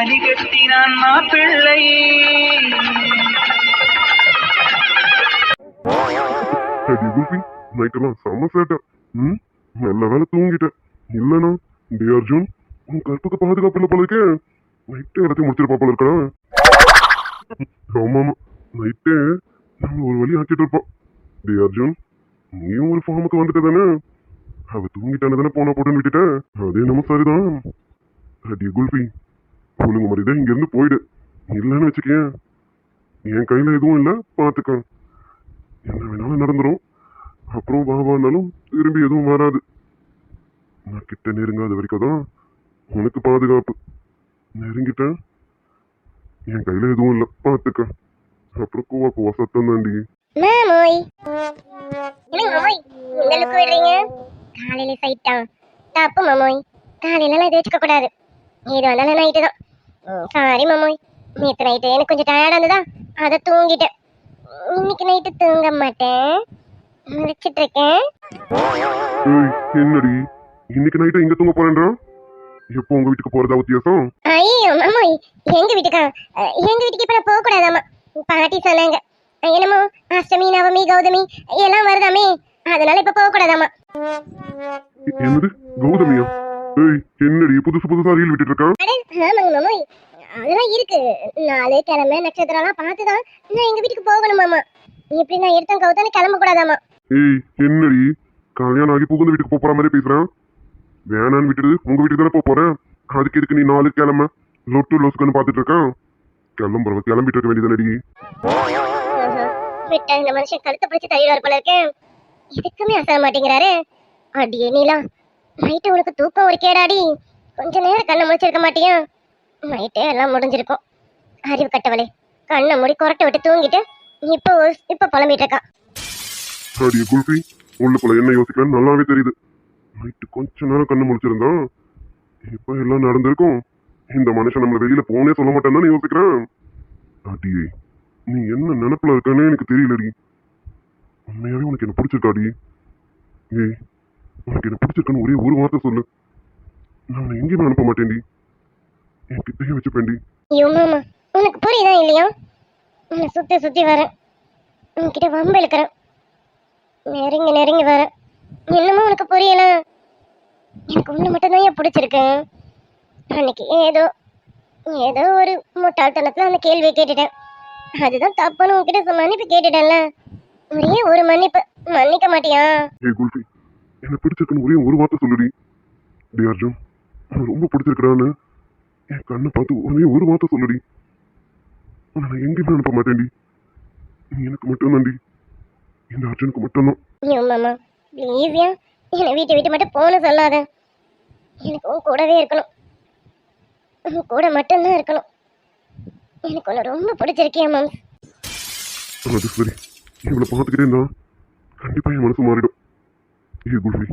மணப்பெண்ணை தாலி கட்டினான் மாப்பிள்ளை நைட்டெல்லாம் செம்ம சேட்டை. ம் நல்ல வேலை தூங்கிட்டேன். இல்லைனா டே அர்ஜுன் உன் கற்புக்கு பாதுகாப்பு இல்லை போல இருக்கே. நைட்டே எல்லாத்தையும் முடிச்சிருப்பா போல இருக்கா ஆமா நைட்டே நம்ம ஒரு வழி ஆக்கிட்டு இருப்போம் டே அர்ஜுன் நீயும் ஒரு ஃபார்முக்கு வந்துட்ட தானே? அவ தூங்கிட்டானே தானே போனா போட்டுன்னு விட்டுட்டேன் அதே நம்ம சரிதான். அடி குல்பி ஒழுங்கு மாதிரிதான் இங்கேருந்து போயிடு. இல்லைன்னு வச்சுக்கேன். என் கையில் எதுவும் இல்லை பார்த்துக்க என்ன வேணாலும் நடந்துடும் அப்புறம் வாவானாலும் திரும்பி எதுவும் வராது. நான் கிட்ட நெருங்காத வரைக்கும் தான் உனக்கு பாதுகாப்பு. நெருங்கிட்டேன். என் கையில் எதுவும் இல்லை பார்த்துக்க அப்புறம் கூவா கூவா சத்தம் தாண்டி. காலையில சைட்டா தப்பு மாமோய் காலையில எல்லாம் இது வச்சுக்க கூடாது ஏதோ வந்தாலும் நைட்டு தான். சாரி மாமோய் நேற்று நைட்டு எனக்கு கொஞ்சம் டயர்டா இருந்ததா? அதை தூங்கிட்டேன். இன்னைக்கு நைட்டு தூங்க மாட்டேன். முடிச்சிட்டு இருக்கேன் என்னடி? இன்னைக்கு நைட்டு இங்க தூங்க போறேன்றா? எப்போ உங்க வீட்டுக்கு போறதா வித்தியாசம்? ஐயோ மாமோய் எங்க வீட்டுக்கா? எங்க வீட்டுக்கு இப்ப நான் போக கூடாதாமா? பாட்டி சொன்னாங்க. என்னமோ அஷ்டமி நவமி கௌதமி எல்லாம் வருதாமே? அதனால இப்ப போக கூடாதாமா? என்னது? கௌதமியா? ஏய் என்னடி புதுசு புதுசா ரீல் விட்டுட்டு இருக்கான் அட, ஆமாங்க மாமோய் அதெல்லாம் இருக்கு. நாலு கிழமை நட்சத்திரம்லாம் பார்த்து தான் நான் எங்க வீட்டுக்கு போகணும் மாமா இப்படி நான் எடுத்தேன் கவுத்தானே கிளம்ப கூடாதாமா ஏய் என்னடி? கல்யாணம் ஆகி புகுந்த வீட்டுக்கு போற மாதிரி பேசுறேன் வேணான்னு விட்டுட்டு உங்க வீட்டுக்கு தானே போப் போறேன்? அதுக்கு எதுக்கு நீ நாலு கிழமை லொட்டு லொசுக்குன்னு பார்த்துட்டு இருக்கான் கிளம்புறவ கிளம்பிட்டு இருக்க வேண்டியதானடி விட்டா இந்த மனுஷன் கழுத்தை பிடிச்சி தள்ளிடுவார் போல இருக்கேன் எதுக்குமே அசர மாட்டேங்கிறாரு. அடியே நீலா நைட்டு உனக்கு தூக்கம் ஒரு கேடாடி கொஞ்ச நேரம் கண்ணை முடிச்சிருக்க மாட்டியா? நைட்டே எல்லாம் முடிஞ்சிருக்கும். அறிவு கட்டவளே கண்ணை மூடி கொரட்டை விட்டு தூங்கிட்டு இப்போ ஒரு- இப்போ புலம்பிட்டு இருக்கா அடியே குல்ஃபி உள்ளுக்குள்ள என்ன யோசிக்கலன்னு நல்லாவே தெரியுது. நைட்டு கொஞ்ச நேரம் கண்ணு முடிச்சிருந்தா இப்ப எல்லாம் நடந்திருக்கும். இந்த மனுஷன் நம்மள வெளியில போனே சொல்ல மாட்டேன்னு யோசிக்கிறேன். அடியே நீ என்ன நினைப்புல இருக்கன்னு எனக்கு தெரியலடி. உண்மையாவே உனக்கு என்ன பிடிச்சிருக்காடி? ஏய் உனக்கு என்ன பிடிச்சிருக்குன்னு ஒரே ஒரு வார்த்தை சொல்லு. நான் உன்னை எங்கேயுமே அனுப்ப மாட்டேன்டி. என் கிட்டே வச்சுப்பேன்டி. ஐயோ மாமா உனக்கு புரியுதா இல்லையா? உன்னை சுத்தி சுத்தி வரேன். உன்கிட்ட வம்பு இழுக்கிறேன். நெருங்கி நெருங்கி வரேன். என்னமோ உனக்கு புரியல. எனக்கு ஒன்று மட்டும்தான் ஏன் பிடிச்சிருக்கு? அன்னைக்கு ஏதோ ஏதோ ஒரு முட்டாள்தனத்தில் அந்த கேள்வியை கேட்டுட்டேன். அதுதான் தப்புன்னு உன்கிட்ட மன்னிப்பு கேட்டுட்டேன்ல. ஒரே ஒரு மன்னிப்பு. மன்னிக்க மாட்டியா? என்ன பிடிச்சிருக்குன்னு ஒரே ஒரு வார்த்தை சொல்லுடி. டே அர்ஜுன் ரொம்ப பிடிச்சிருக்கிறான்னு என் கண்ணை பார்த்து ஒரே ஒரு வார்த்தை சொல்லுடி. உன்னை நான் எங்கேயுமே அனுப்ப மாட்டேன்டி. நீ எனக்கு மட்டும்தான்டி. இந்த அர்ஜுனுக்கு மட்டும்தான். மாமா ப்ளீஸ்யா என்னை வீட்டை விட்டு மட்டும் போன சொல்லாத. எனக்கு உன் கூடவே இருக்கணும். உன் கூட மட்டும்தான் இருக்கணும். எனக்கு உன்னை ரொம்ப பிடிச்சிருக்கியா மேம்? அது சரி. இவளை பார்த்துக்கிட்டே இருந்தா கண்டிப்பா என் மனசு மாறிடும். ஏ குல்ஃபி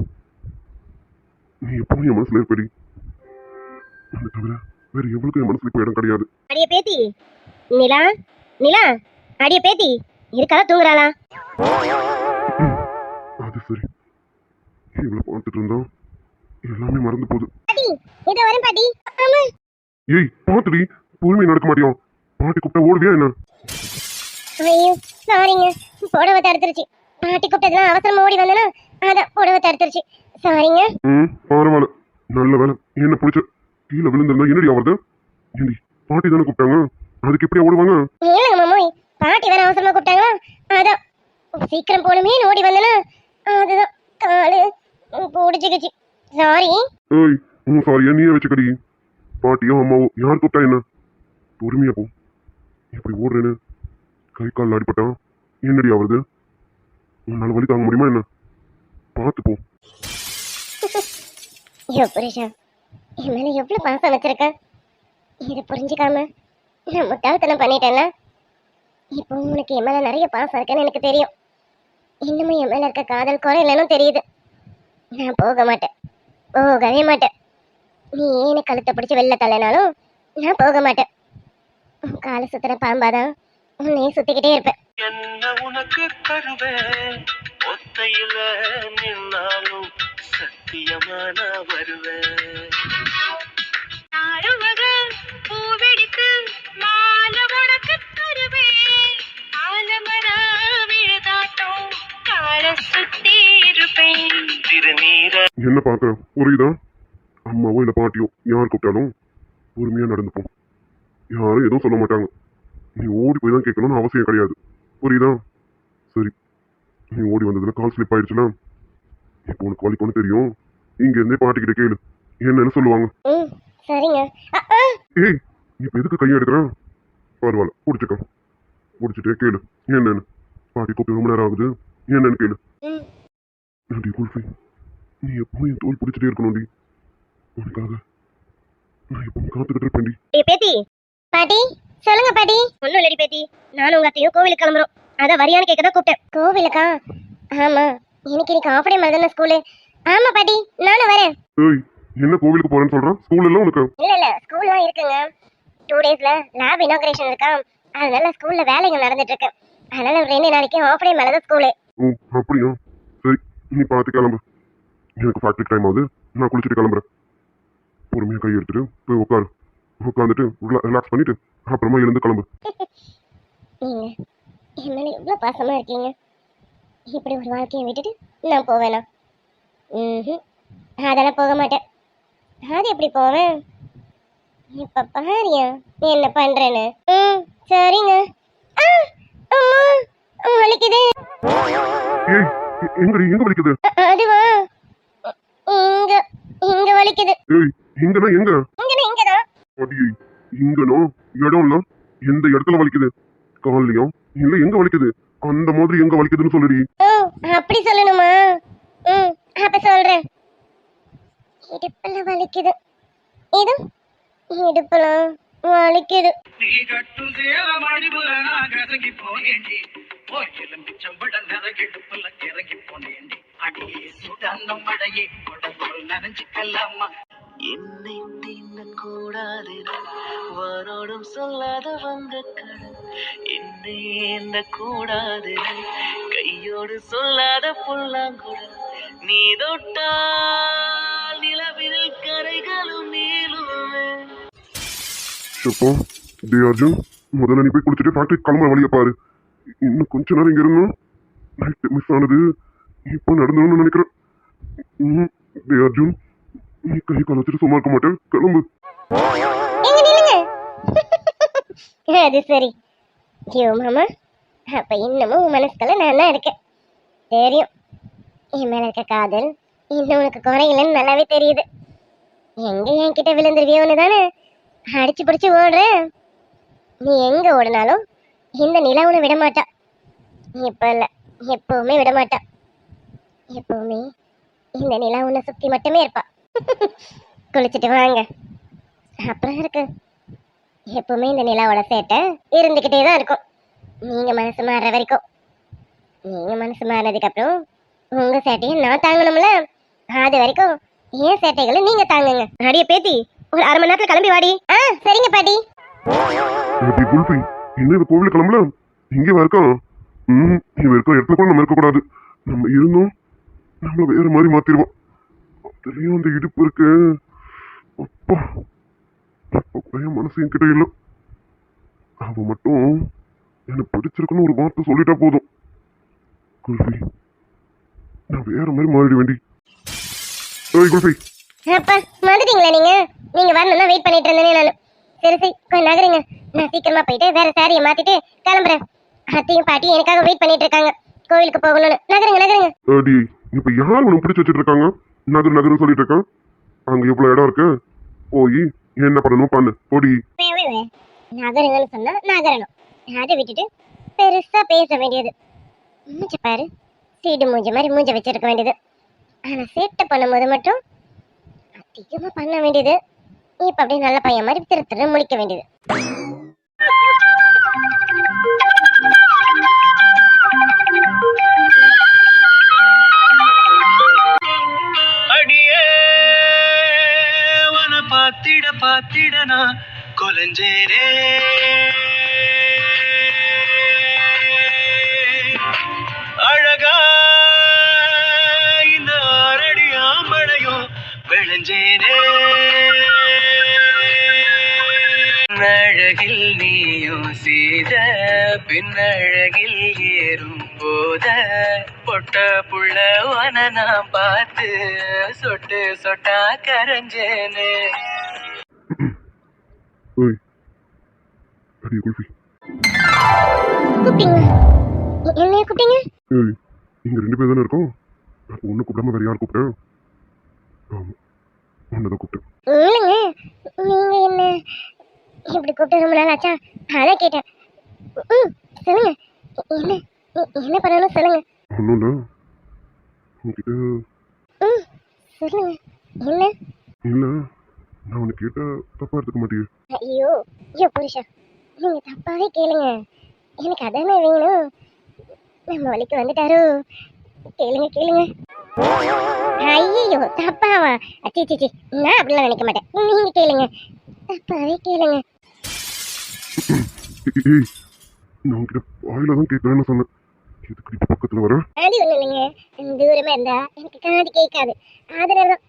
நீ எப்பவும் என் மனசுல இருப்படி. உன்னை தவிர வேற எவ்வளவுக்கும் என் மனசுல இப்போ இடம் கிடையாது. அடிய பேத்தி. நிலா நிலா. அடிய பேத்தி. இருக்கா தூங்குறாளா? அது சரி. இவளை பார்த்துட்டு இருந்தா எல்லாமே மறந்து போகுது. இதோ வரேன் பாட்டி. ஏய் பாத்துடி பொறுமை நடக்க மாட்டியா? பாட்டி கூப்பிட்டா ஓடுவியா என்ன? ஐயோ சாரிங்க புடவை தடுத்துருச்சு பாட்டி கூப்பிட்டதுலாம் அவசரமா ஓடி வந்தேனா அதான் புடவை தடுத்துருச்சு. சாரிங்க ம் பரவாயில்ல. நல்ல வேலை. என்ன பிடிச்ச? கீழே விழுந்திருந்தா என்னடி ஆவறது? ஏண்டி பாட்டி தானே கூப்பிட்டாங்க? அதுக்கு எப்படியா ஓடுவாங்க? இல்லைங்க மாமோய். பாட்டி வேற அவசரமா கூப்பிட்டாங்களா? அதான் சீக்கிரம் போகணுமே ஓடி வந்தேனா? அதுதான் காலு. பிடிச்சிக்கிச்சு. சாரி ஏய் ம் சாரி நீயே வச்சுக்கடி. பாட்டியோ அம்மாவோ யார் கூப்பிட்டா என்ன? பொறுமையா போ. இப்படி ஓடுறேன்னு. கை கால் அடிபட்டா என்னடி ஆவறது? உன்னால வலி தாங்க முடியுமா என்ன? பார்த்து போ. ஐயோ புருஷா என் மேல எவ்வளவு பாசம் வச்சிருக்க? இதை புரிஞ்சுக்காம நான் முட்டாள்தனம் பண்ணிட்டேன்ல இப்போ உனக்கு என் மேல நிறைய பாசம் இருக்குன்னு எனக்கு தெரியும். இன்னமும் என் மேல இருக்க காதல் குறையிலன்னு தெரியுது. நான் போக மாட்டேன். போகவே மாட்டேன். நீ ஏன்னு கழுத்தை பிடிச்சி வெளில தள்ளனாலும் நான் போக மாட்டேன். உன் காலை சுத்துற பாம்பாதான் உன்னையே சுத்திக்கிட்டே இருப்பேன். என்ன உனக்கு தருவேன் வார்த்தையில நின்னாலும் சத்தியமா வருவேன் பூவெடித்து மாலை உனக்கு தருவேன் ஆலமரம் கால சுத்தி இருப்பேன் திருநீர என்ன பாக்குற புரியுதா அம்மாவோ இல்ல பாட்டியோ யார் கூப்பிட்டாலும் பொறுமையா நடந்துப்போம் யாரும் எதுவும் சொல்ல மாட்டாங்க நீ ஓடி போய் தான் கேட்கணும்னு அவசியம் கிடையாது புரியுதா சரி நீ ஓடி வந்ததுல கால் ஸ்லிப் ஆயிடுச்சுல? இப்போ உனக்கு வலிக்கும்னு தெரியும்? இங்க இருந்தே பாட்டிக்கிட்ட கேளு. என்னன்னு சொல்லுவாங்க. சரிங்க. ஏய் இப்ப எதுக்கு கையை எடுக்கிறேன் பரவாயில்ல பிடிச்சிக்கோ. பிடிச்சிட்டே கேளு. என்னன்னு? பாட்டி கூப்பிட்டு ரொம்ப நேரம் ஆகுது. என்னன்னு கேளு. ம். டி குல்ஃபி நீ எப்பவும் என் தோல் பிடிச்சிட்டே இருக்கணும்டி உனக்காக நான் எப்பவும் காத்துக்கிட்டு இருப்பேன்டி பேத்தி. பாட்டி சொல்லுங்க பாட்டி. ஒண்ணும் இல்லடி பேத்தி. நானும் உங்க அத்தையும் கோவிலுக்கு கிளம்புறோம். அதான் வரியான்னு கேட்க தான் கூப்பிட்டேன். கோவிலுக்கா? ஆமா. எனக்கு இன்னைக்கு ஆஃப் டே மாதிரி ஸ்கூலு ஆமா பாட்டி நானும் வரேன். ஏய் என்ன கோவிலுக்கு போறேன்னு சொல்றான் ஸ்கூல்ல எல்லாம் உனக்கு? இல்ல இல்ல ஸ்கூல்லாம் இருக்குங்க. டூ டேஸ்ல லேப் இனாகிரேஷன் இருக்கா? அதனால ஸ்கூல்ல வேலைகள் நடந்துட்டு இருக்கு. அதனால ஒரு ரெண்டு நாளைக்கு ஆஃப் டே மேல தான் ஸ்கூலு ஓ அப்படியா? சரி நீ பார்த்து கிளம்பு. எனக்கு ஃபேக்ட்ரி டைம் ஆகுது. நான் குளிச்சுட்டு கிளம்புறேன். பொறுமையா கை எடுத்துட்டு போய் உட்காரு. உட்காந்துட்டு ரிலாக்ஸ் பண்ணிட்டு அப்புறமா எழுந்து கிளம்பு. நீங்க என் மேல எவ்வளவு பாசமா இருக்கீங்க? இப்படி ஒரு வாழ்க்கையை விட்டுட்டு நான் போவேனா? ம் அதெல்லாம் போக மாட்டேன். அது எப்படி போவேன்? இப்ப பாரியா நீ என்ன பண்றேன்னு? ம் சரிங்க. ஆ, அம்மா வலிக்குது. ஏய் எ- எங்கடி எங்க வலிக்குது? அதுவா? இங்க இங்க வலிக்குது. ஏய் இங்கனா எங்க? இங்கனா இங்கதான். அடி இங்கனோ இடம் இல்ல எந்த இடத்துல வலிக்குது? கால்லயும் இல்ல எங்க வலிக்குது? அந்த மாதிரி எங்க வலிக்குதுன்னு சொல்லுடி. ஓ அப்படி சொல்லணுமா? ம் அப்ப சொல்றேன். இடுப்புல வலிக்குது. இது இடுப்புல வலிக்குது. நீ கட்டும் சேல மடிபுல நான் கசங்கி போனேண்டி போய் எலும்பிச்சம்பட நிறகிடுப்புல கிறங்கி போனேண்டி அடியே சுடன்னம் மடையே உடம்புள் நனைஞ்சுக்கலாமா? என்னை தீண்ட கூடாது. வாரோடும் சொல்லாத வந்த கடல் என்னை ஏந்த கூடாது. கையோடு சொல்லாத புல்லாங்குழல். நீ தொட்டா நிலவில் கரைகளும் நீளுமே. ஷப்போ டே அர்ஜுன் முதல்ல நீ போய் குளிச்சுட்டு ஃபேக்டரி கிளம்புற வழியை பாரு. இன்னும் கொஞ்ச நேரம் இங்க இருந்தோம் நைட்டு மிஸ் ஆனது. இப்போ நடந்துடும் நினைக்கிறேன். ம், டே அர்ஜுன். கை கால் சும்மா இருக்க மாட்டேன். கிளம்பு. நில்லுங்க. அது சரி. ஐயோ மாமா. அப்ப இன்னமும் உன் மனசுக்குள்ள நான் தான் இருக்கேன். தெரியும். என் மேல இருக்க காதல் இன்னும் உனக்கு குறையிலன்னு நல்லாவே தெரியுது. எங்க என்கிட்ட விழுந்துருவியோன்னு தானே அடிச்சு பிடிச்சி ஓடுற. நீ எங்க ஓடினாலும் இந்த நிலா உன விட மாட்டா. இப்ப இல்ல எப்பவுமே விட மாட்டா. எப்பவுமே இந்த நிலா உன்னை சுத்தி மட்டுமே இருப்பா. குளிச்சுட்டு வாங்க. அப்புறம் இருக்கு. எப்பவுமே இந்த நிலாவோட சேட்டை இருந்துக்கிட்டே தான் இருக்கும். நீங்க மனசு மாறுற வரைக்கும். நீங்க மனசு மாறினதுக்கு அப்புறம் உங்க சேட்டையை நான் தாங்கணும்ல? அது வரைக்கும் ஏன் சேட்டைகளை நீங்க தாங்குங்க. அடிய பேத்தி ஒரு அரை மணி நேரத்துல கிளம்பி வாடி. ஆ சரிங்க பாட்டி. ஏடி குல்ஃபி என்ன இது கோவில் கிளம்பல? இங்கே இருக்கான் ம் இவன் இருக்கிற இடத்துல கூட நம்ம இருக்கக்கூடாது. நம்ம இருந்தோம். நம்மள வேற மாதிரி மாத்திருவோம் அதுலயும் அந்த இடுப்பு இருக்கு. அப்பா அப்ப பையன் மனசு என்கிட்ட இல்லை. அவ மட்டும் எனக்கு பிடிச்சிருக்குன்னு ஒரு வார்த்தை சொல்லிட்டா போதும். குல்ஃபி நான் வேற மாதிரி மாறிட வேண்டி ஏய் குல்ஃபி. அப்பா வந்துட்டீங்களா நீங்க? நீங்க வரணும்னா வெயிட் பண்ணிட்டு இருந்தேனே நான். சரி சரி கொஞ்சம் நகருங்க. நான் சீக்கிரமா போயிட்டு வேற சாரியை மாத்திட்டு கிளம்புறேன். அத்தையும் பாட்டியும் எனக்காக வெயிட் பண்ணிட்டு இருக்காங்க. கோவிலுக்கு போகணும்னு. நகருங்க நகருங்க. அடி இப்ப யார் உனக்கு பிடிச்சு வச்சுட்டு இருக்காங்க? நகர் நகர்னு சொல்லிட்டு இருக்கான் அங்க இவ்வளவு இடம் இருக்கு. போய் என்ன பண்ணணும் பண்ணு. போடி. வே, நகருங்கன்னு சொன்னா நகரணும். அதை விட்டுட்டு பெருசா பேச வேண்டியது. மூஞ்ச பாரு சீடு மூஞ்ச மாதிரி மூஞ்ச வச்சிருக்க வேண்டியது. ஆனா சேட்டை பண்ணும்போது மட்டும் அதிகமா பண்ண வேண்டியது. இப்ப அப்படியே நல்ல பையன் மாதிரி திரு திரு முடிக்க வேண்டியது. நான் கொலஞ்சேரே. அழகா இந்த ஆரடி ஆம்பளையும் விளைஞ்சேனே. அழகில் நீயும் செய்த பின்னழகில் ஏறும் போத. பொட்ட புள்ளவன நான் பார்த்து சொட்டு சொட்டா கரைஞ்சேனே. ஓய் அடியே குல்ஃபி. கூப்பிட்டீங்க. என்னைய கூப்பிட்டீங்க? ஏய் இங்க ரெண்டு பேர் தானே இருக்கோம்? அப்போ ஒன்று கூப்பிடாம வேற யார் கூப்பிட்டேன் ஆமா ஒன்று தான் கூப்பிட்டேன். இல்லைங்க. நீங்க என்ன இப்படி கூப்பிட்டு ரொம்ப நாள் ஆச்சா? அதான் கேட்டேன். ம் சொல்லுங்க. என்ன என்ன பண்ணணும் சொல்லுங்க. ஒன்றும் இல்லை உன்கிட்ட ம் சொல்லுங்க. என்ன? இல்லை. நான் உன்னை கேட்டா தப்பா எடுத்துக்க மாட்டியே. ஐயோ ஐயோ புருஷா நீங்க தப்பாவே கேளுங்க. எனக்கு அதானே வேணும். நம்ம வழிக்கு வந்துட்டாரோ? கேளுங்க கேளுங்க. ஐயோ தப்பாவா? அச்சி சி நான் அப்படிலாம் நினைக்க மாட்டேன். நீங்க கேளுங்க. தப்பாவே கேளுங்க. நான் உன்கிட்ட வாயில தான் கேட்குறேன்னு சொன்னேன். எதுக்கு இப்ப பக்கத்துல வர? அது ஒண்ணும் இல்லைங்க. தூரமா இருந்தா எனக்கு காது கேட்காது. அதனால தான்.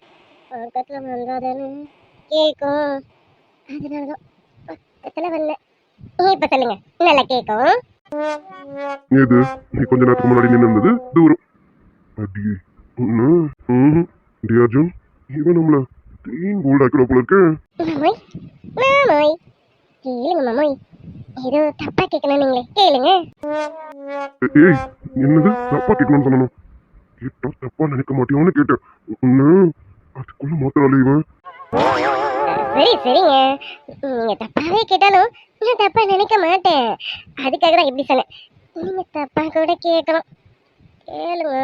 பக்கத்துல வந்தாதானே. கேட்கும் அதனால தான் பக்கத்துல வந்தேன். இப்ப சொல்லுங்க. நல்லா கேட்கும் ஏது? நீ கொஞ்ச நேரத்துக்கு முன்னாடி நின்று இருந்தது? தூரம் அடி ஒன்று ம் டி அர்ஜுன். இவன் நம்மள க்ளீன் கோல்ட் ஆக்கிட போல இருக்கு. மாமோய். மாமோய். கேளுங்க மாமோய். ஏதோ தப்பா கேட்கணும் நீங்களே. கேளுங்க. ஏ- ஏய் என்னது? தப்பா கேட்கணும்னு சொல்லணும் கேட்டா தப்பா நினைக்க மாட்டியோன்னு கேட்டேன். ஒன்று அதுக்குள்ள இவன். சரி சரிங்க. நீங்க தப்பாவே கேட்டாலும் நான் தப்பா நினைக்க மாட்டேன். அதுக்காக தான் இப்படி சொன்னேன். நீங்க தப்பா கூட கேட்கணும். கேளுங்க.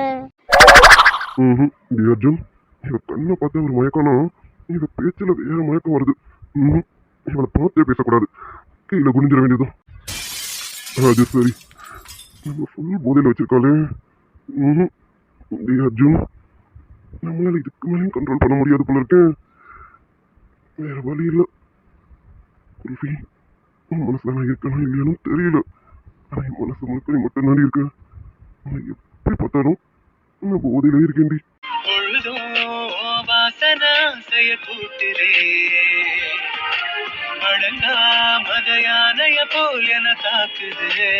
ம் அர்ஜுன் இவ கண்ணை பார்த்தா ஒரு மயக்கம்னா இவ பேச்சில் வேற மயக்கம் வருது. ம் இவளை பார்த்தே பேசக்கூடாது. கீழே குனிஞ்சிட வேண்டியதும் அது சரி. நம்ம ஃபுல் போதையில் வச்சிருக்காளே. ம் அர்ஜுன் நம்மளால இதுக்கு மேலேயும் கண்ட்ரோல் பண்ண முடியாது போல இருக்கேன் வேற வழி இல்லை. குல்ஃபி உன் மனசுல நான் இருக்கணும் இல்லையானும் தெரியல. ஆனா என் மனசு முழுக்க நீ மட்டும் தாண்டி இருக்க. நான் எப்படி பார்த்தாலும் நான் போதையில இருக்கேன்டி. பொழுதும் யானைய போல் என தாக்குதே.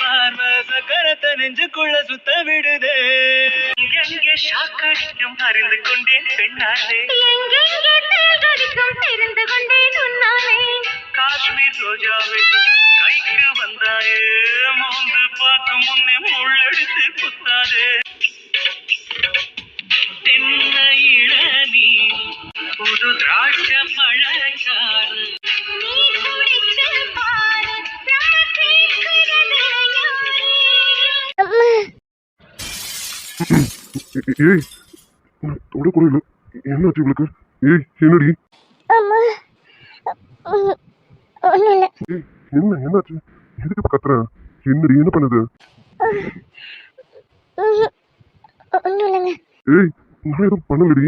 பார்வ சக்கரத்தை நெஞ்சுக்குள்ள சுத்த விடுதே. ஷாக்கடிக்கும் அறிந்து கொண்டேன் பெண்ணாலே எங்கெங்கே தேர்கடிக்கும் தெரிந்து கொண்டேன் உன்னாலே காஷ்மீர் ரோஜாவே கைக்கு வந்தாயே. ஏய் தொட கூட இல்லை என்னாச்சு இவளுக்கு? ஏய் என்னடி? அம்மா ஒன்றும் இல்லை. ஏய் என்ன என்னாச்சு? எதுக்கு இப்ப கத்துற? என்னடி என்ன பண்ணுது? ஒன்றும் இல்லைங்க. ஏய் நான் எதுவும் பண்ணலடி.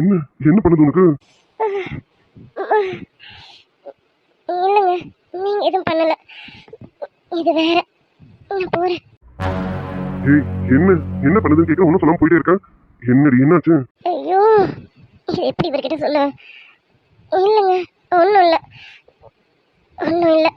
என்ன என்ன பண்ணுது உனக்கு? இல்லைங்க. நீங்கள் எதுவும் பண்ணலை. இது வேற. நான் போகிறேன் ஏய் என்ன? என்ன பண்ணுதுன்னு கேட்க ஒன்றும் சொல்லாம போயிட்டே இருக்க? என்னடி என்னாச்சு? ஐயோ இது எப்படி இவர்கிட்ட சொல்ல? இல்லைங்க ஒன்றும் இல்லை. ஒன்றும் இல்லை.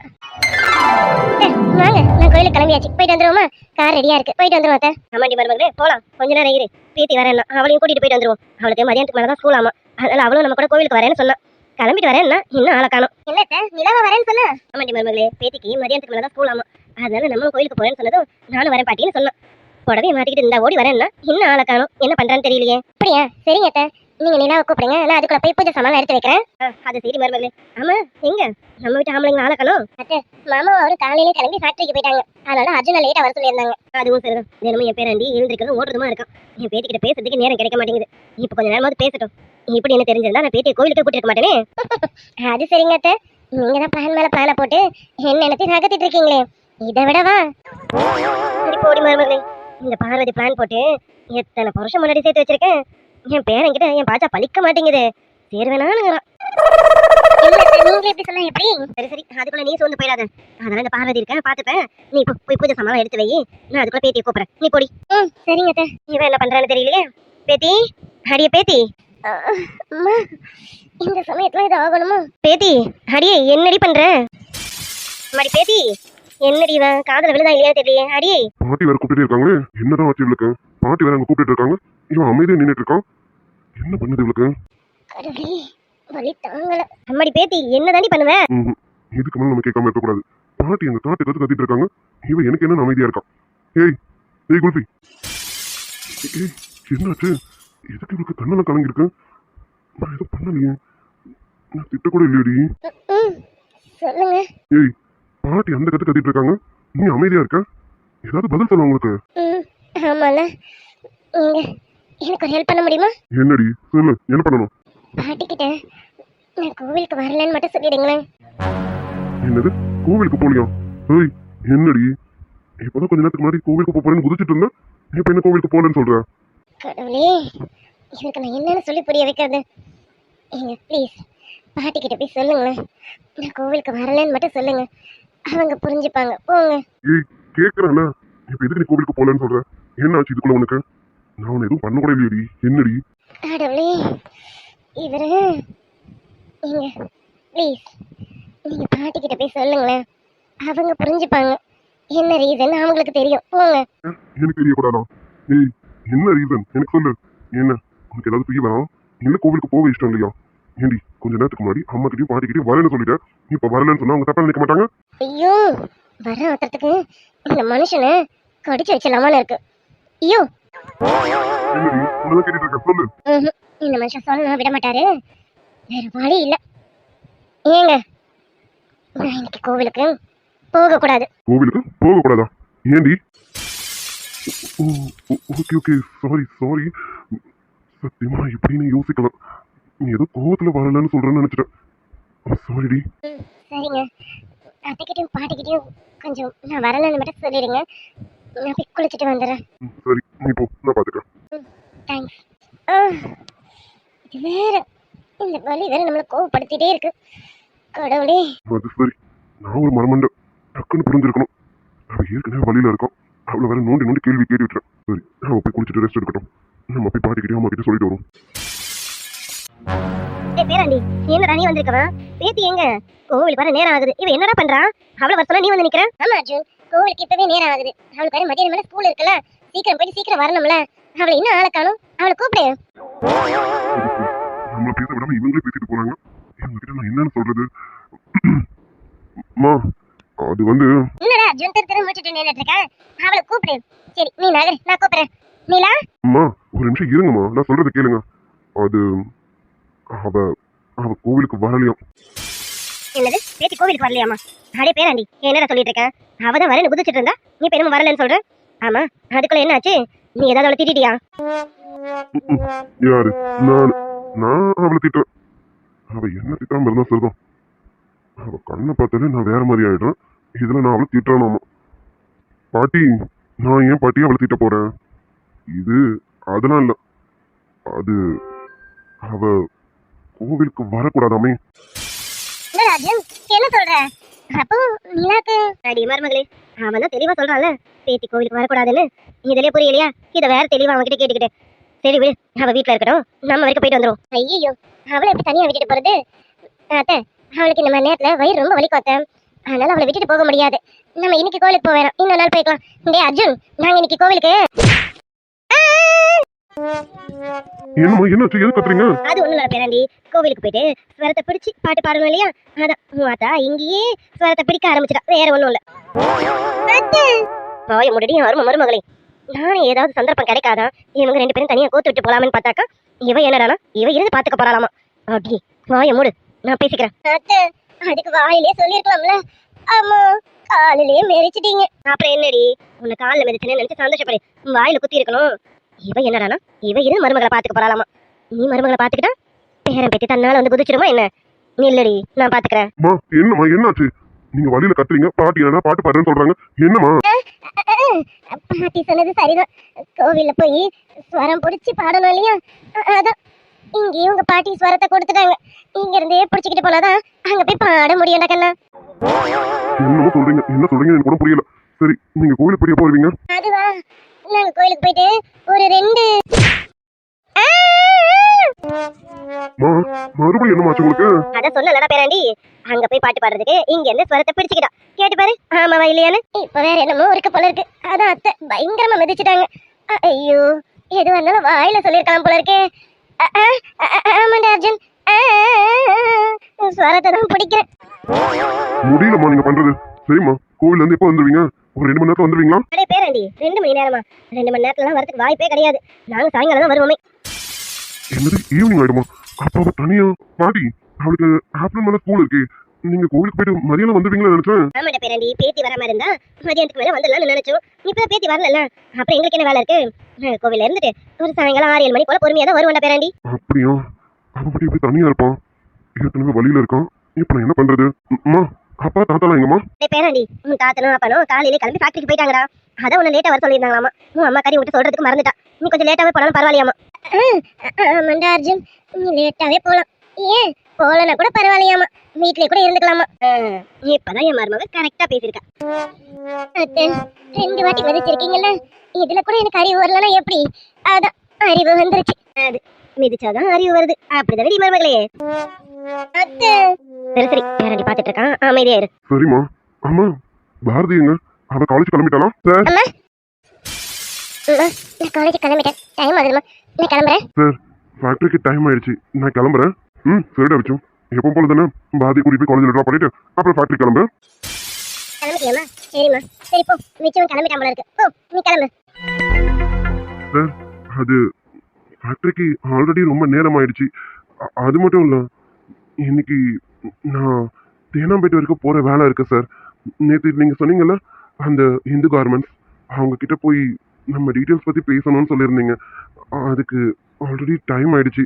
வாங்க நான் கோயிலுக்கு கிளம்பியாச்சு. போயிட்டு வந்துருவோமா? கார் ரெடியா இருக்கு. போயிட்டு வந்துருவோம் அத்தை. ஆமாண்டி மருமகளே போலாம். கொஞ்ச நேரம் இரு. பேத்தி வரேன் அவளையும் கூட்டிட்டு போயிட்டு வந்துருவோம். அவளுக்கு மதியானத்துக்கு மேலே தான் ஸ்கூல் ஆமா. அதனால அவளும் நம்ம கூட கோவிலுக்கு வரேன்னு சொன்னா. கிளம்பிட்டு வரேன்னா இன்னும் ஆளை காணும். இல்லத்த நிலவ வரேன்னு சொன்னா? ஆமாண்டி மருமகளே பேத்திக்கு மதியானத்துக்கு மேலே தான் ஸ்கூல் ஆமா. அதனால நம்ம கோயிலுக்கு போறேன்னு சொன்னதும் நானும் வரேன் பாட்டின்னு சொன்னான் புடவை மாட்டிக்கிட்டு இந்த ஓடி வரேன்னா இன்னும் ஆளை காணும். என்ன பண்றான்னு தெரியலையே. அப்படியா? சரிங்க அத்தை. நீங்க நிலாவை கூப்பிடுங்க. நான் அதுக்குள்ள போய் பூஜை சாமான் எடுத்து வைக்கிறேன். அது சரி மருமகளே ஆமா எங்க? நம்ம வீட்டு ஆம்பளைங்க ஆளை காணும். அத்தை மாமா அவரு காலையில கிளம்பி ஃபேக்டரிக்கு போயிட்டாங்க. அதனால அர்ஜுனா லேட்டா வர சொல்லியிருந்தாங்க. அதுவும் சரிதான். தினமும் என் பேராண்டி எழுந்திருக்கிறதும் ஓடுறதுமா இருக்கான். என் பேத்திக்கிட்ட பேசுறதுக்கு நேரம் கிடைக்க மாட்டேங்குது. இப்ப கொஞ்ச நேரமாவது பேசட்டும். இப்படி என்ன தெரிஞ்சிருந்தா நான் பேத்தியை கோயிலுக்கு கூட்டிருக்க மாட்டேனே? அது சரிங்க அத்தை. நீங்க தான் பிளான் மேல பிளான போட்டு என்ன நினைச்சு நகர்த்திட்டு இருக்கீங்களே. இதை விடவா? சரி போடி மருமகளே. இந்த பார்வதி பிளான் போட்டு எத்தனை வருஷம் முன்னாடி சேர்த்து வச்சிருக்கேன் என் பேரன்கிட்ட என் பாச்சா பழிக்க மாட்டேங்குது. சேர்வேனானுங்கிறான் நீங்க எப்படி சொல்ல எப்படி? சரி சரி அதுக்குள்ள நீ சோர்ந்து போயிடாத. அதெல்லாம் இந்த பார்வதி இருக்க பாத்துப்பேன். நீ போய் பூஜை சாமான் எடுத்து வை. நான் அதுக்குள்ள பேத்தியை கூப்பிடுறேன். நீ போடி. ம் சரிங்க இவன் என்ன பண்றான்னு தெரியலையே? பேத்தி அடிய பேத்தி. இந்த சமயத்துல இது ஆகணுமா? பேத்தி அடியே என்னடி பண்ற? மடி பேத்தி. என்னடி இவன்? காதல விழுதா இல்லையா தெரியல அடியே பாட்டி வேற கூப்பிட்டுட்டே இருக்காங்களே. என்னதான் ஆச்சு இவளுக்கு? பாட்டி வேற அங்க கூப்பிட்டு இருக்காங்க இவன் அமைதியா நின்னுட்டு இருக்கான். என்ன பண்ணுது இவளுக்கு? கடவுளே வலி தாங்கல. அம்மாடி பேத்தி என்னதாண்டி பண்ணுவ. இதுக்கு மேல நம்ம கேட்காம இருக்கக்கூடாது. பாட்டி அங்க காட்டு கத்து கத்திட்டு இருக்காங்க. இவன் எனக்கு என்ன அமைதியா இருக்கான் ஏய் ஏய் குல்பி ஏய் என்னாச்சு? எதுக்கு இவளுக்கு கண்ணெல்லாம் கலங்கிருக்கு நான் எதுவும் பண்ணலையே. நான் திட்ட கூட இல்லையடி சொல்லுங்க. ஏய் பாட்டி அந்த கத்து கத்திட்டு இருக்காங்க. நீ அமைதியா இருக்க. ஏதாவது பதில் சொல்ல உங்களுக்கு. ஆமால நீங்க எனக்கு ஒரு ஹெல்ப் பண்ண முடியுமா? என்னடி? சொல்லு என்ன பண்ணணும்? பாட்டிக்கிட்ட நான் கோவிலுக்கு வரலன்னு மட்டும் சொல்லிடுங்களேன். என்னது? கோவிலுக்கு போலியா ஏய் என்னடி? இப்பதான் கொஞ்ச நேரத்துக்கு முன்னாடி கோவிலுக்கு போறேன்னு குதிச்சிட்டு இருந்தேன். இப்ப என்ன கோவிலுக்கு போகலன்னு சொல்ற? கடவுளே இவருக்கு நான் என்னன்னு சொல்லி புரிய வைக்கிறது? ஏங்க ப்ளீஸ் பாட்டிக்கிட்ட போய் சொல்லுங்களேன். நான் கோவிலுக்கு வரலன்னு மட்டும் சொல்லுங்க. அவங்க புரிஞ்சுப்பாங்க. போங்க. ஏய் கேக்குறானே இப்ப எதுக்கு நீ கோவிலுக்கு போகலன்னு சொல்ற? என்ன ஆச்சு இதுக்குள்ள உனக்கு? நான் உன்னை எதுவும் பண்ண கூட இல்லையடி என்னடி? கடவுளே இவரு நீங்க ப்ளீஸ் நீங்க பாட்டிக்கிட்ட போய் சொல்லுங்களேன். அவங்க புரிஞ்சுப்பாங்க. என்ன ரீசன் அவங்களுக்கு தெரியும். போங்க. எனக்கு தெரியக்கூடாதா? ஏய் என்ன ரீசன் எனக்கு சொல்லு. என்ன? உனக்கு ஏதாவது புரிய வேணாம் இல்ல கோவிலுக்கு போக இஷ்டம் இல்லையா? ஏண்டி கொஞ்ச நேரத்துக்கு முன்னாடி அம்மா கிட்டயும் பாட்டி கிட்டயும் வரேன்னு சொல்லிட்டேன். இப்ப வரலன்னு சொன்னா அவங்க தப்பா நினைக்க மாட்டாங்க? ஐயோ வர ஆத்திரத்துக்கு இந்த மனுஷனை கடிச்சு வச்சிடலாமான்னு இருக்கு. ஐயோ. என்னடி உனதான் கேட்டுட்டு இருக்க சொல்லு. இந்த மனுஷன் சொல்ல விட மாட்டாரு. வேற வழி இல்ல. ஏங்க நான் இன்னைக்கு கோவிலுக்கு போக கூடாது கோவிலுக்கு போக கூடாதா ஏண்டி ஓகே ஓகே. சாரி சாரி சத்தியமா இப்படின்னு யோசிக்கலாம் நீ ஏதோ கோவத்துல வரலன்னு சொல்றேன்னு நினைச்சிட்டேன். சாரிடி சரிங்க. அத்தைக்கிட்டையும் பாட்டிக்கிட்டையும் கொஞ்சம் நான் வரலன்னு மட்டும் சொல்லிடுங்க. நான் போய் குளிச்சுட்டு வந்துடுறேன். சரி. நீ போ. நான் பாத்துக்கிறேன். தேங்க்ஸ் இது வேற. இந்த வலி வேற நம்மளை கோவப்படுத்திட்டே இருக்கு. கடவுளே. அது சரி. நான் ஒரு மரமண்ட டக்குன்னு புரிஞ்சிருக்கணும். அவ ஏற்கனவே வழியில இருக்கோம் அவளை வேற நோண்டி நோண்டி கேள்வி கேட்டு விட்டுறேன் சரி அவ போய் குளிச்சுட்டு ரெஸ்ட் எடுக்கட்டும். நம்ம போய் பாட்டிக்கிட்டே அம்மா கிட்ட சொல்லிட்டு வரும் ஏய் பேராண்டி என்னடா நீ வந்திருக்கவன் பேத்தி எங்க? கோவிலுக்கு வர நேரம் ஆகுது. இவ என்னடா பண்றா? அவளை வர நீ வந்து நிக்கிற ஆமா அர்ஜுன். கோவிலுக்கு இப்பவே நேரம் ஆகுது. அவளுக்கு வேற மதியம் மேல ஸ்கூல் இருக்குல்ல? சீக்கிரம் போயிட்டு சீக்கிரம் வரணும்ல. அவளை இன்னும் ஆளை காணும். அவளை கூப்பிடு. நம்மள பேச விடாம இவங்களே பேசிட்டு போறாங்க. இவங்க கிட்ட நான் என்னன்னு சொல்றது? மா அது வந்து என்னடா அர்ஜுன் திரு திரு முடிச்சிட்டு நின்னுட்டு இருக்க? அவளை கூப்பிடு. சரி நீ நகரு நான் கூப்பிடுறேன். நீலா? அம்மா ஒரு நிமிஷம் இருங்கம்மா. நான் சொல்றதை கேளுங்க. அது அவ அவ கோவிலுக்கு வரலையாம் என்னது? பேத்தி கோவிலுக்கு வரலையாமா அடே பேராண்டி என்னடா சொல்லிட்டு இருக்க அவ தான் வரேன்னு குதிச்சிட்டு இருந்தா நீ பெருமை வரலன்னு சொல்ற? ஆமா அதுக்குள்ள என்ன ஆச்சு நீ ஏதாவது அவளை திட்டிட்டியா? யாரு? நான் நான் அவளை திட்டுறேன் அவ என்ன திட்டாம இருந்தா சரிதான். அவ கண்ணை பார்த்தாலே நான் வேற மாதிரி ஆயிடுறேன். இதுல நான் அவளை திட்டுறானாமா. பாட்டி நான் ஏன் பாட்டி அவளை திட்ட போறேன்? இது அதெல்லாம் இல்ல. அது அவ கோவிலுக்கு வரக்கூடாதாமே? என்ன சொல்ற? அப்போ நிலாக்கு அடி மருமகளே அவன் தான் தெளிவா சொல்றான்ல. பேத்தி கோவிலுக்கு வரக்கூடாதுன்னு. இதுலயே புரியலையா? இதை வேற தெளிவா அவன்கிட்ட கேட்டுக்கிட்டு. சரி விடு. அவ வீட்டுல இருக்கட்டும். நம்ம வரைக்கும் போயிட்டு வந்துரும் ஐயோ அவளை எப்படி தனியா விட்டுட்டு போறது? அத்தை அவளுக்கு இந்த மாதிரி நேரத்துல வயிறு ரொம்ப வலிக்கும் அத்தை. அதனால அவளை விட்டுட்டு போக முடியாது. நம்ம இன்னைக்கு கோவிலுக்கு போவேறோம் இன்னொரு நாள் போய்க்கலாம். டே அர்ஜுன் நாங்க இன்னைக்கு கோவிலுக்கு என்னம்மா என்னாச்சு எது கத்துறீங்க அது ஒண்ணும் இல்ல பேராண்டி. கோவிலுக்கு போயிட்டு ஸ்வரத்தை பிடிச்சு பாட்டு பாடணும் இல்லையா? அதான் மாத்தா இங்கேயே ஸ்வரத்தை பிடிக்க ஆரம்பிச்சிட்டா. வேற ஒண்ணும் இல்ல. போய முடி அரும மருமகளே. நானே ஏதாவது சந்தர்ப்பம் கிடைக்காதா? இவங்க ரெண்டு பேரும் தனியா கோத்து விட்டு போலாமன்னு பார்த்தாக்கா இவ என்னடானா இவ இருந்து பாத்துக்க போறாளாமா? அப்படி வாய மூடு. நான் பேசிக்கிறேன். அதுக்கு வாயிலே சொல்லிருக்கலாம்ல ஆமா காலிலேயே மெரிச்சிட்டீங்க. அப்புறம் என்னடி? உன்னை காலில் மிதிச்சுன்னு நினைச்சு சந்தோஷப்படு. வாயில குத்தி இருக்கணும். இவ என்னடானா? இவ இருந்து மருமகளை பாத்துக்க போறாளாமா. நீ மருமகளை பாத்துக்கிட்டா பேரன் பேத்தி தன்னால வந்து குதிச்சிருமா என்ன? நீ இல்லடி நான் பாத்துக்கிறேன் மா என்னம்மா என்னாச்சு? நீங்க வழியில கத்துறீங்க பாட்டி என்ன பாட்டு பாடுறேன்னு சொல்றாங்க. என்னம்மா? பாட்டி சொன்னது சரிதான். கோவில்ல போய் ஸ்வரம் பிடிச்சி பாடணும் இல்லையா? அதான். இங்கேயும் உங்க பாட்டி ஸ்வரத்தை கொடுத்துட்டாங்க. இங்க இருந்தே பிடிச்சிக்கிட்டு போனாதான் அங்க போய் பாட முடியும்டா கண்ணா. என்னமோ சொல்றீங்க என்ன சொல்றீங்க எனக்கு கூட புரியல. சரி நீங்க கோவிலுக்கு பெரிய போவீங்க அதுவா? நாங்க கோயிலுக்கு போயிட்டு ஒரு ரெண்டு மறுபடியும் என்ன மாச்சு உங்களுக்கு? அத சொன்னலடா பேராண்டி? அங்க போய் பாட்டு பாடுறதுக்கு இங்க இருந்து ஸ்வரத்தை பிடிச்சுக்கிட்டான் கேட்டு பாரு. ஆமாவா இல்லையான்னு? இப்ப வேற என்னமோ இருக்கு போல இருக்கு. அதான் அத்தை பயங்கரமா மிதிச்சிட்டாங்க. ஐயோ எது வந்தாலும் வாயில சொல்லிருக்கலாம் போல இருக்கே. ஆமாண்டா அர்ஜுன். ஸ்வரத்தை தான் பிடிக்கிறேன். முடியலம்மா நீங்க பண்றது. சரிம்மா கோவில்ல இருந்து எப்போ வந்துருவீங்க? ஒரு ரெண்டு மணி நேரத்துல வந்துருவீங்களா? அடே பேராண்டி ரெண்டு மணி நேரமா? ரெண்டு மணி நேரத்துலாம் வரதுக்கு வாய்ப்பே கிடையாது. நாங்க சாயங்காலம் தான் வருவோமே. என்னது ஈவினிங் ஆயிடுமா? அப்ப அவ தனியா பாட்டி அவளுக்கு ஆஃப்டர்நூன் மேல ஸ்கூல் இருக்கு. நீங்க கோவிலுக்கு போயிட்டு மதியானம் வந்துருவீங்களா நினைச்சேன்? ஆமாடா பேராண்டி பேத்தி வர மாதிரி இருந்தா மதியானத்துக்கு மேல வந்துடலாம்னு நினைச்சோம். இப்ப பேத்தி வரல அப்புறம் எங்களுக்கு என்ன வேலை இருக்கு? அஹ், கோவில்ல இருந்துட்டு ஒரு சாயங்காலம் ஆறு ஏழு மணி போல பொறுமையா தான் வருவாண்டா பேராண்டி. அப்படியா? அவன் மட்டும் எப்படி தனியா இருப்பான் ஏற்கனவே வழியில இருக்கான் இப்ப நான் என்ன பண்றது? அம்மா அப்பா தாத்தாலாம் எங்கம்மா? டேய் பேராண்டி உன் தாத்தனும் அப்பனும் காலையிலே கிளம்பி ஃபேக்டரிக்கு போயிட்டாங்கடா. அதான் உன்னை லேட்டா வர சொல்லியிருந்தாங்களாமா. உன் அம்மா கறி விட்டு சொல்றதுக்கு மறந்துட்டா. நீ கொஞ்சம் லேட்டாவே போனாலும் பரவாயில்லையாமா? ஆமாண்டா அர்ஜுன் நீ லேட்டாவே போலாம். ஏன்? போலனா கூட பரவாயில்லையாமா? வீட்லயே கூட இருந்துக்கலாமா? இப்பதான் என் மருமக கரெக்டா பேசியிருக்கா. அத்தை ரெண்டு வாட்டி மதிச்சிருக்கீங்கல்ல இதுல கூட எனக்கு அறிவு வரலனா எப்படி? அதான் அறிவு வந்துருச்சு. அது மிதிச்சாதான் அறிவு வருது. அப்படிதான் மருமகளே? அத்தை சரி சரி பேரண்டி பாத்துட்டு இருக்கான்? அமைதியா இரு. சரிம்மா. அம்மா பாரதி எங்க? அவ காலேஜ் கிளம்பிட்டாளா? சார். அம்மா. அம்மா நான் காலேஜ் கிளம்பிட்டேன். டைம் ஆகுதுமா நான் கிளம்புறேன். சார் ஃபேக்டரிக்கு டைம் ஆயிடுச்சு. நான் கிளம்புறேன். ம் சரிடா வச்சோம் எப்போ போல தானே? பாரதி கூட்டிட்டு போய் காலேஜில் ட்ராப் பண்ணிட்டு அப்புறம் ஃபேக்டரி கிளம்பு. கிளம்பிட்டியாம்மா? சரிம்மா. சரி போ. மிச்சம் கிளம்பிட்டான் போல இருக்கு. போ நீ கிளம்பு. சார் அது ஃபேக்டரிக்கு ஆல்ரெடி ரொம்ப நேரம் ஆயிடுச்சு. அ- அது மட்டும் இல்லை இன்னைக்கு நான் தேனாம்பேட்டை வரைக்கும் போகிற வேலை இருக்குது சார் நேற்று நீங்கள் சொன்னீங்கல்ல அந்த இந்து கார்மெண்ட்ஸ் அவங்கக்கிட்ட போய் நம்ம டீட்டெயில்ஸ் பற்றி பேசணும்னு சொல்லியிருந்தீங்க. அதுக்கு ஆல்ரெடி டைம் ஆயிடுச்சு.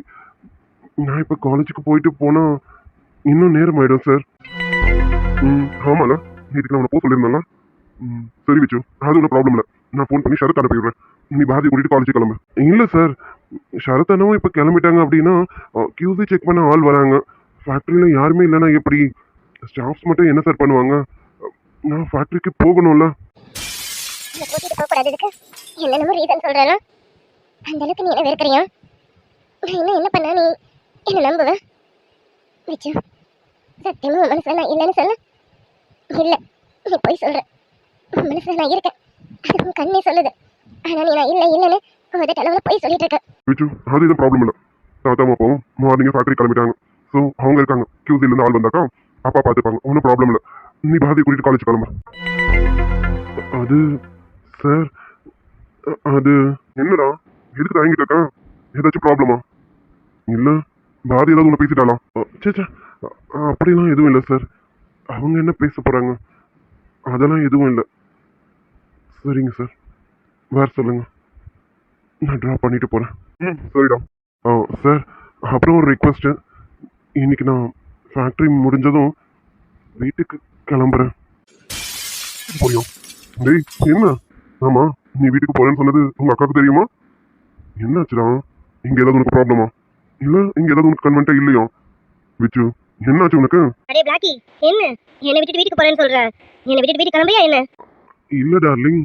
நான் இப்போ காலேஜுக்கு போயிட்டு போனால் இன்னும் நேரம் ஆகிடும் சார் ம் ஆமாண்ணா நேற்றுக்கு நான் உன்னை போக சொல்லியிருந்தேன்ல. ம் சரி விச்சு அது ஒன்றும் ப்ராப்ளம் இல்லை. நான் ஃபோன் பண்ணி ஷரத் அனுப்பி விடுறேன். நீ பாரதி கூட்டிகிட்டு காலேஜ் கிளம்பு. இல்லை சார் ஷரத் அண்ணாவும் இப்போ கிளம்பிட்டாங்க அப்படின்னா கியூசி செக் பண்ண ஆள் வராங்க. ஃபேக்ட்ரியில் யாருமே இல்லைன்னா எப்படி? ஸ்டாஃப்ஸ் மட்டும் என்ன சார் பண்ணுவாங்க? நான் ஃபேக்ட்ரிக்கு போகணும்ல. என்ன கூட்டிட்டு போக கூடாது இதுக்கு. என்னென்னமோ ரீசன் சொல்றேனா? அந்த அளவுக்கு நீ என்ன வெறுக்கிறியா? இன்னும் என்ன பண்ணா நீ? என்ன நம்புவ? விச்சு சத்தியமா உன் மனசுல நான் இல்லைன்னு சொல்ல. இல்ல நீ போய் சொல்ற. உன் மனசுல நான் இருக்கேன். அது உன் கண்ணே சொல்லுது. ஆனா நீ நான் இல்லை இல்லைன்னு உதட்ட அளவுல போய் சொல்லிட்டு இருக்க விச்சு அது எதுவும் ப்ராப்ளம் இல்லை. தாத்தா அப்பாவும் மார்னிங்கே ஃபேக்ட்ரி கிளம்பிட்டாங்க. ஸோ அவங்க இருக்காங்க. கியூசிலேருந்து ஆள் வந்தாக்கா அப்பா பார்த்துப்பாங்க ஒன்றும் ப்ராப்ளம் இல்லை. நீ பாரதி கூட்டிகிட்டு காலேஜ் கிளம்பு. அது சார் அது என்னடா? எதுக்கு தயங்கிட்டு இருக்கா ஏதாச்சும் ப்ராப்ளமா இல்லை பாரதி ஏதாவது ஒன்று பேசிட்டாளா? அ, அப்படிலாம் எதுவும் இல்லை சார் அவங்க என்ன பேச போகிறாங்க அதெல்லாம் எதுவும் இல்லை. சரிங்க சார் வேறு சொல்லுங்கள் நான் ட்ராப் பண்ணிட்டு போகிறேன் ம் சரிடா. ஆ சார் அப்புறம் ஒரு ரெக்வஸ்ட்டு இன்னைக்கு நான் ஃபேக்ட்ரி முடிஞ்சதும் வீட்டுக்கு கிளம்புறேன். புரியும். டேய் என்ன? ஆமா நீ வீட்டுக்கு போறேன்னு சொன்னது உங்க அக்காவுக்கு தெரியுமா? என்னாச்சுடா? இங்க ஏதாவது உனக்கு ப்ராப்ளமா இல்ல இங்க ஏதாவது உனக்கு கன்வென்ட்டா இல்லையா? விச்சு என்னாச்சு உனக்கு? அடே பிளாக்கி என்ன? என்னை விட்டுட்டு வீட்டுக்கு போறேன்னு சொல்ற. என்னை விட்டுட்டு வீட்டுக்கு கிளம்பியா என்ன? இல்ல டார்லிங்.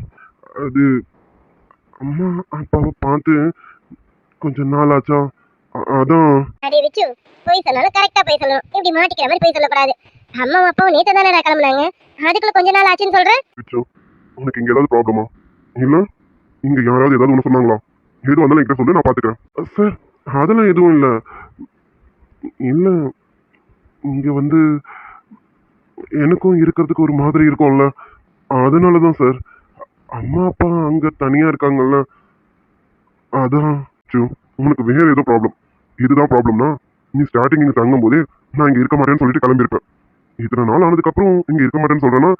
அது அம்மா அப்பாவை பார்த்து கொஞ்சம் நாள் ஆச்சா? அதான். அடே விச்சு போய் சொன்னாலும் கரெக்டா போய் சொல்லணும். இப்படி மாட்டிக்கிற மாதிரி போய் சொல்லக்கூடாது. அம்மா அப்பாவும் நேத்து தானே கிளம்புனாங்க. அதுக்குள்ள கொஞ்ச நாள் ஆச்சுன்னு சொல்றேன் விச்சு உனக்கு இங்க ஏதாவது ப்ராப்ளமா இல்ல இங்க யாராவது ஏதாவது ஒன்று சொன்னாங்களா? எது வந்தாலும் என்கிட்ட சொல்லு நான் பாத்துக்கிறேன். சார் அதெல்லாம் எதுவும் இல்ல. இல்ல இங்க வந்து எனக்கும் இருக்கிறதுக்கு ஒரு மாதிரி இருக்கும்ல. அதனால தான் சார் அம்மா அப்பா அங்க தனியா இருக்காங்கல்ல. அதான் உனக்கு வேற ஏதோ ப்ராப்ளம் இதுதான் ப்ராப்ளம்னா நீ ஸ்டார்டிங் இங்கே தங்கும் போதே நான் இங்கே இருக்க மாட்டேன்னு சொல்லிட்டு கிளம்பியிருப்பேன் இத்தனை நாள் ஆனதுக்கப்புறம் இங்கே இருக்க மாட்டேன்னு சொல்கிறேன்னா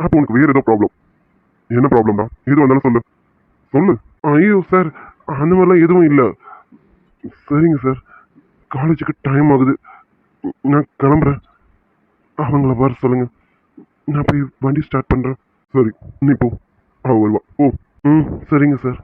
அப்போ உனக்கு வேறு ஏதோ ப்ராப்ளம் என்ன ப்ராப்ளம் தான் எது வந்தாலும் சொல்லு. சொல்லு. ஐயோ சார் அந்த மாதிரிலாம் எதுவும் இல்லை. சரிங்க சார் காலேஜுக்கு டைம் ஆகுது. நான் கிளம்புறேன். அவங்கள வர சொல்லுங்க. நான் போய் வண்டி ஸ்டார்ட் பண்ணுறேன் சரி நீ போ. அவள் வருவா. ஓ. ம் சரிங்க சார்